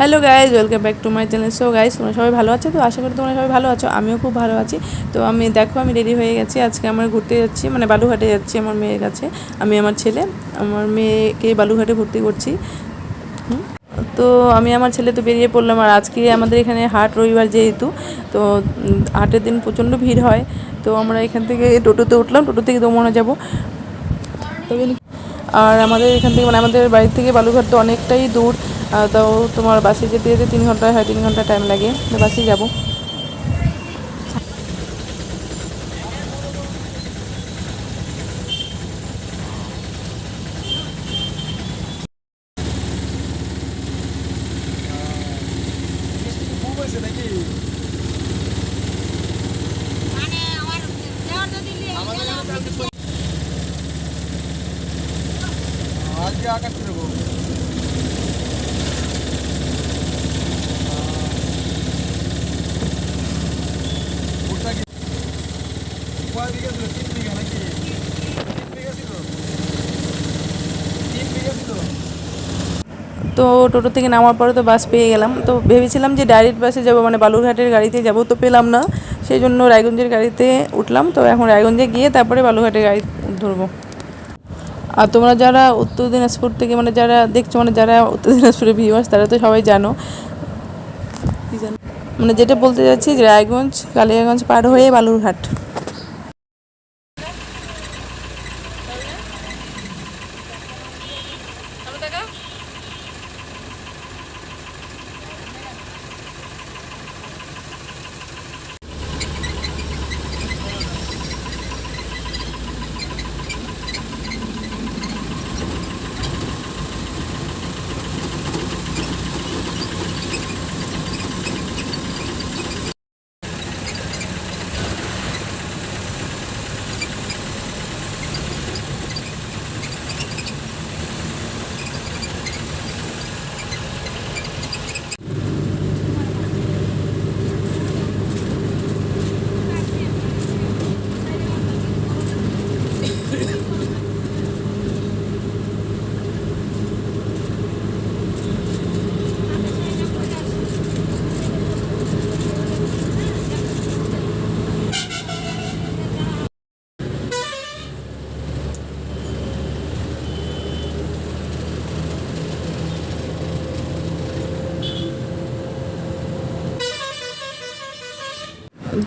Hello guys welcome back to my channel so guys তোমরা সবাই ভালো আছো? তো আশা করি তোমরা সবাই ভালো আছো, আমিও খুব ভালো আছি। তো আমি, দেখো, আমি রেডি হয়ে গেছি। আজকে আমার ঘুরতে যাচ্ছি মানে বালুঘাটে যাচ্ছি আমার মেয়ের কাছে। আমি আমার ছেলে, আমার মেয়েকে বালুঘাটে ভর্তি করছি। তো আমি আমার ছেলে তো বেরিয়ে পড়লাম, আর আজকে আমাদের এখানে হাট রবিবার যেহেতু, তো হাটের দিন প্রচণ্ড ভিড় হয়। তো আমরা এখান থেকে টোটোতে উঠলাম, টোটো থেকে দমনে যাব। আর আমাদের এখান থেকে মানে আমাদের বাড়ির থেকে বালুঘাট তো অনেকটাই দূর। তাও তোমার বাসে যেতে যেতে তিন ঘণ্টা হয়, তিন ঘণ্টা টাইম লাগে। তো বাসে যাব। আজকে আকাশ ভুট্টা কি কয় বিঘা ছিল তিন বিঘা নাকি তিন বিঘা ছিল তিন বিঘা ছিল তো টোটো থেকে নামার পরে তো বাস পেয়ে গেলাম। তো ভেবেছিলাম যে ডাইরেক্ট বাসে যাব মানে বালুরঘাটের গাড়িতে যাব তো পেলাম না। সেই জন্য রায়গঞ্জের গাড়িতে উঠলাম। তো এখন রায়গঞ্জে গিয়ে তারপরে বালুরঘাটের গাড়ি ধরবো। আর তোমরা যারা উত্তর দিনাজপুর থেকে মানে যারা দেখছ মানে যারা উত্তর দিনাজপুরের ভিউয়ার্স তারা তো সবাই জানো। মানে যেটা বলতে যাচ্ছি যে রায়গঞ্জ, কালিয়াগঞ্জ পার হয়ে বালুরঘাট।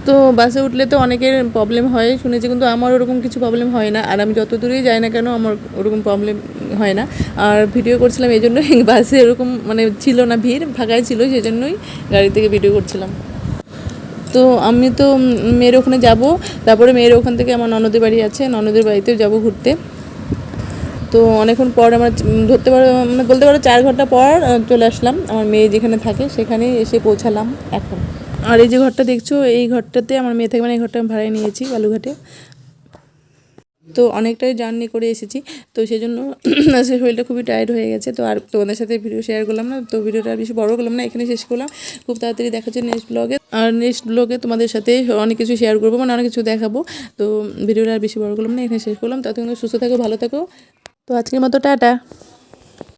তো বাসে উঠলে তো অনেকের প্রবলেম হয়। শুনেছি কিন্তু আমার ওরকম কিছু প্রবলেম হয় না। আর আমি যত দূরেই যাই না কেন আমার ওরকম প্রবলেম হয় না। আর ভিডিও করছিলাম এই জন্যই বাসে এরকম মানে ছিল না ভিড়, ফাঁকাই ছিল সেই জন্যই গাড়ি থেকে ভিডিও করছিলাম। তো আমি তো মেয়ের ওখানে যাব। তারপরে মেয়ের ওখান থেকে আমার ননদের বাড়ি আছে। ননদের বাড়িতেও যাব ঘুরতে। তো অনেকক্ষণ পর আমার ধরতে পারো মানে বলতে পারো চার ঘণ্টা পর চলে আসলাম। আমার মেয়ে যেখানে থাকে সেখানে এসে পৌঁছালাম এখন। আর এই যে ঘরটা দেখছ, এই ঘরটাতে আমার মেয়ে থেকে মানে এই ঘরটা আমি ভাড়ায় নিয়েছি বালুঘাটে তো অনেকটাই জার্নি করে এসেছি। তো সেই জন্য আজকে শরীরটা খুবই টায়ার্ড হয়ে গেছে। তো আর তোমাদের সাথে ভিডিও শেয়ার করলাম না, তো ভিডিওটা আর বেশি বড় করলাম না এখানে শেষ করলাম। খুব তাড়াতাড়ি দেখা হচ্ছে নেক্সট ব্লগে আর নেক্সট ব্লগে তোমাদের সাথে অনেক কিছু শেয়ার করব মানে অনেক কিছু দেখাবো। তো ভিডিওটা আর বেশি বড় করলাম না এখানে শেষ করলাম। ততক্ষণ সুস্থ থাকো, ভালো থাকো। তো আজকের মতো, টাটা।